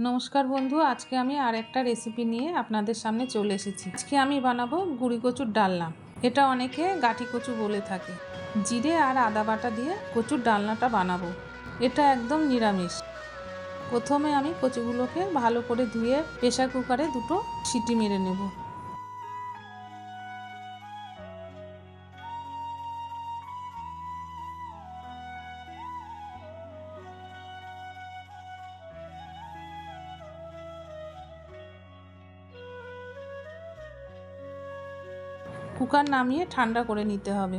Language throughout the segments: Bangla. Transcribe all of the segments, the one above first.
নমস্কার বন্ধু, আজকে আমি আর একটা রেসিপি নিয়ে আপনাদের সামনে চলে এসেছি। আজকে আমি বানাবো গুড়ি কচুর ডালনা। এটা অনেকে গাঠি কচু বলে থাকে। জিরে আর আদা বাটা দিয়ে কচুর ডালনাটা বানাবো। এটা একদম নিরামিষ। প্রথমে আমি কচুগুলোকে ভালো করে ধুয়ে প্রেশার কুকারে দুটো সিটি মেরে নেব। কুকার নামিয়ে ঠান্ডা করে নিতে হবে।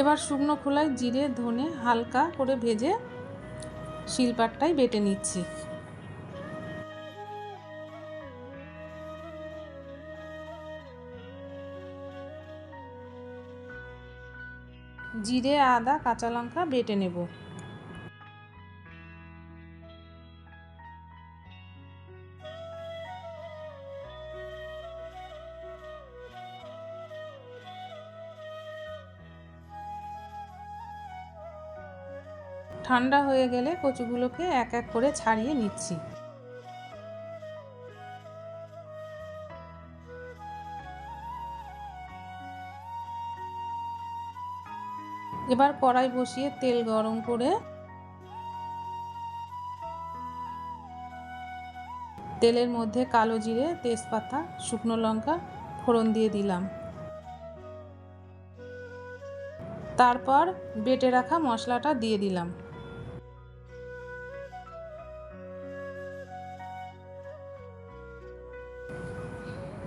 এবার শুকনো খোলায় জিরে, ধনে হালকা করে ভেজে শিলপাটটাই বেটে নিচ্ছি। জিরে, আদা, কাঁচা লঙ্কা বেটে নেব। ঠান্ডা হয়ে গেলে কচুগুলোকে এক এক করে ছাড়িয়ে নিচ্ছি। এবার কড়াই বসিয়ে তেল গরম করে তেলের মধ্যে কালো জিরে, তেজপাতা, শুকনো লঙ্কা, ফোড়ন দিয়ে দিলাম। তারপর বেটে রাখা মশলাটা দিয়ে দিলাম।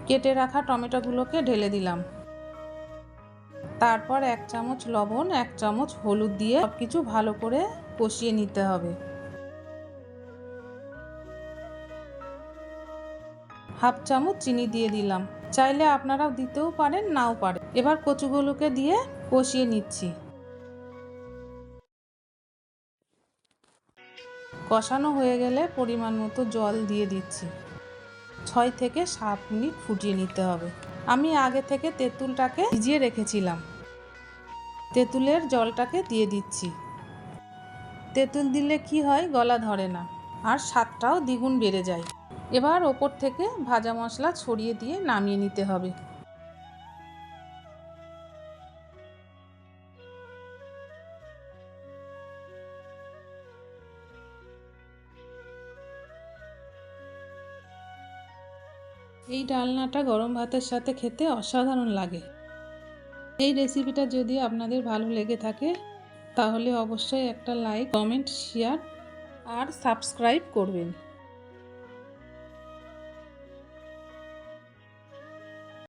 কেটে রাখা টমেটোগুলোকে ঢেলে দিলাম। তারপর এক চামচ লবণ, এক চামচ হলুদ দিয়ে সব কিছু ভালো করে কষিয়ে নিতে হবে। হাফ চামচ চিনি দিয়ে দিলাম। চাইলে আপনারাও দিতেও পারেন, নাও পারেন। এবার কচুগুলোকে দিয়ে কষিয়ে নিচ্ছি। কষানো হয়ে গেলে পরিমাণ মতো জল দিয়ে দিচ্ছি। ছয় থেকে সাত মিনিট ফুটিয়ে নিতে হবে। আমি আগে থেকে তেঁতুলটাকে ভিজিয়ে রেখেছিলাম। তেঁতুলের জলটাকে দিয়ে দিচ্ছি। তেঁতুল দিলে কি হয়, গলা ধরে না, আর স্বাদটাও দ্বিগুণ বেড়ে যায়। এবার ওপর থেকে ভাজা মশলা ছড়িয়ে দিয়ে নামিয়ে নিতে হবে। এই ডালনাটা গরম ভাতের সাথে খেতে অসাধারণ লাগে। এই রেসিপিটা যদি আপনাদের ভালো লেগে থাকে, তাহলে অবশ্যই একটা লাইক কমেন্ট শেয়ার আর সাবস্ক্রাইব করবেন।